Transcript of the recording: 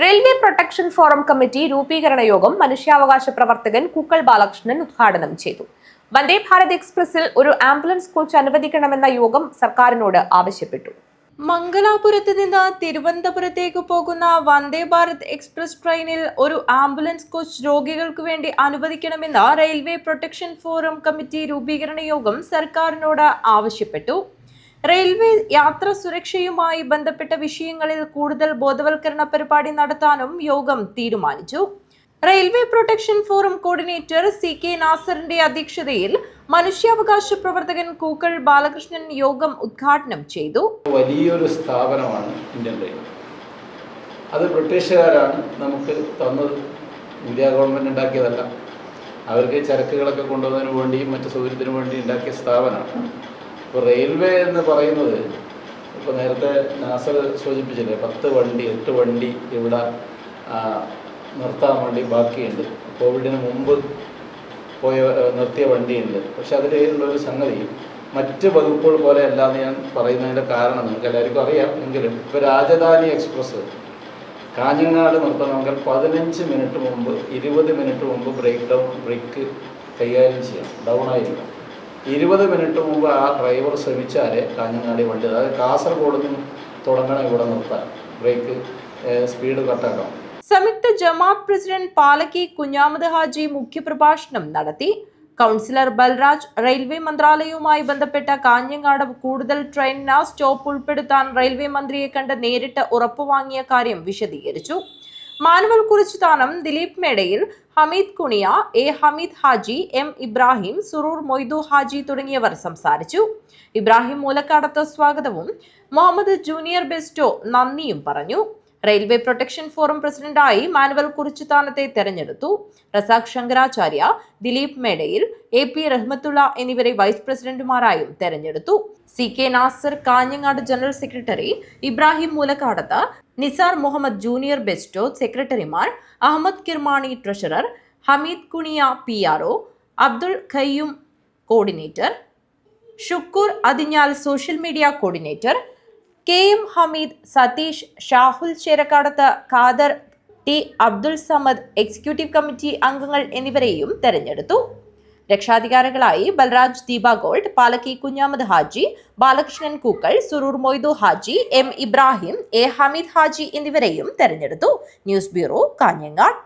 Railway protection forum committee രൂപീകരണ യോഗം മനുഷ്യാവകാശ പ്രവർത്തകൻ കുക്കൾ ബാലകൃഷ്ണൻ ഉദ്ഘാടനം ചെയ്തു. വന്ദേ ഭാരത് എക്സ്പ്രസിൽ ഒരു ആംബുലൻസ് കോച്ച് അനുവദിക്കണമെന്ന യോഗം സർക്കാരിനോട് ആവശ്യപ്പെട്ടു. മംഗലാപുരത്ത് നിന്ന് തിരുവനന്തപുരത്തേക്ക് പോകുന്ന വന്ദേ ഭാരത് എക്സ്പ്രസ് ട്രെയിനിൽ ഒരു ആംബുലൻസ് കോച്ച് രോഗികൾക്ക് വേണ്ടി അനുവദിക്കണമെന്ന് റെയിൽവേ പ്രൊട്ടക്ഷൻ ഫോറം കമ്മിറ്റി രൂപീകരണ യോഗം സർക്കാരിനോട് ആവശ്യപ്പെട്ടു. റെയിൽവേ യാത്ര സുരക്ഷയുമായി ബന്ധപ്പെട്ട വിഷയങ്ങളിൽ കൂടുതൽ ബോധവൽക്കരണ പരിപാടി നടത്താനും യോഗം തീരുമാനിച്ചു. Railway protection forum coordinator C K നാസറിന്റെ അധ്യക്ഷതയിൽ മനുഷ്യാവകാശ പ്രവർത്തകൻ കൂക്കൾ ബാലകൃഷ്ണൻ യോഗം ഉദ്ഘാടനം ചെയ്തു. വലിയൊരു സ്ഥാപനമാണ് ഇന്ത്യൻ റെയിൽവേ. അത് ബ്രിട്ടീഷുകാരാണ് നമുക്ക് തന്നത്. ഇന്ത്യ ഗവൺമെന്റ് ഉണ്ടാക്കിയതല്ല. അവർക്ക് ചരക്കുകളൊക്കെ കൊണ്ടുവന്നതിന് വേണ്ടിയും മറ്റു സൗകര്യത്തിനു വേണ്ടി ഉണ്ടാക്കിയ സ്ഥാപനമാണ്. ഇപ്പോൾ റെയിൽവേ എന്ന് പറയുന്നത് ഇപ്പോൾ നേരത്തെ നാസർ സൂചിപ്പിച്ചില്ലേ പത്ത് വണ്ടി എട്ട് വണ്ടി ഇവിടെ നിർത്താൻ വേണ്ടി ബാക്കിയുണ്ട്. കോവിഡിന് മുമ്പ് പോയ നിർത്തിയ വണ്ടിയുണ്ട്. പക്ഷെ അതിലുള്ളൊരു സംഗതി മറ്റ് വകുപ്പുകൾ പോലെ അല്ലാന്ന് ഞാൻ പറയുന്നതിന്റെ കാരണം നിങ്ങൾക്ക് എല്ലാവർക്കും അറിയാം. എങ്കിലും ഇപ്പോൾ രാജധാനി എക്സ്പ്രസ് കാഞ്ഞങ്ങാട് നിർത്തണമെങ്കിൽ പതിനഞ്ച് മിനിറ്റ് മുമ്പ് ഇരുപത് മിനിറ്റ് മുമ്പ് ബ്രേക്ക് ഡൗൺ ബ്രേക്ക് കൈകാര്യം ചെയ്യാം. ഡൗൺ ആയിരിക്കണം. ഇരുപത് മിനിറ്റ് മുമ്പ് ആ ഡ്രൈവർ ശ്രമിച്ചാലേ കാഞ്ഞങ്ങാടി വണ്ടി അതായത് കാസർഗോഡ് നിന്ന് തുടങ്ങണം ഇവിടെ നിർത്താൻ. ബ്രേക്ക് സ്പീഡ് കട്ടാക്കാം സംയുക്ത ജമാഅത്ത് പ്രസിഡന്റ് പാലക്കി കുഞ്ഞാമത് ഹാജി മുഖ്യപ്രഭാഷണം നടത്തി. കൗൺസിലർ ബൽരാജ് റെയിൽവേ മന്ത്രാലയവുമായി ബന്ധപ്പെട്ട കാഞ്ഞങ്ങാട് കൂടുതൽ ട്രെയിനിന് സ്റ്റോപ്പ് ഉൾപ്പെടുത്താൻ റെയിൽവേ മന്ത്രിയെ കണ്ട് നേരിട്ട് ഉറപ്പുവാങ്ങിയ കാര്യം വിശദീകരിച്ചു. മാനുവൽ കുറിച്ചുതാനം ദിലീപ് മേടയിൽ ഹമീദ് കുണിയ എ ഹമീദ് ഹാജി എം ഇബ്രാഹിം സുറൂർ മൊയ്തു ഹാജി തുടങ്ങിയവർ സംസാരിച്ചു. ഇബ്രാഹിം മൂലക്കാടത്ത് സ്വാഗതവും മുഹമ്മദ് ജൂനിയർ ബെസ്റ്റോ നന്ദിയും പറഞ്ഞു. റെയിൽവേ പ്രൊട്ടക്ഷൻ ഫോറം പ്രസിഡന്റായി മാനുവൽ കുറിച്ചുതാനത്തെ തെരഞ്ഞെടുത്തു. റസാഖ് ശങ്കരാചാര്യ ദിലീപ് മേഡയിൽ എ പി റഹ്മത്തുള്ള എന്നിവരെ വൈസ് പ്രസിഡന്റുമാരായും തെരഞ്ഞെടുത്തു. C K Nasar Kanhangad general secretary Ibrahim Moolakkadath Nisar Muhammad Junior Besto സെക്രട്ടറിമാർ Ahmed Kirmani treasurer Hameed Kuniya P R Abdul Qayyum coordinator Shukkoor Athinhal social media coordinator K M Hameed Satheesh Shahul Cherakkadath Khader T Abdul Samad executive committee അംഗങ്ങൾ എന്നിവരെയും തെരഞ്ഞെടുത്തു. രക്ഷാധികാരികളായി Balraj Deepa gold Palakki Kunhamad Haji Balakrishnan Kookkal Suroor Moidu Haji M Ibrahim A Hameed Haji എന്നിവരെയും തെരഞ്ഞെടുത്തു. News bureau Kanhangad.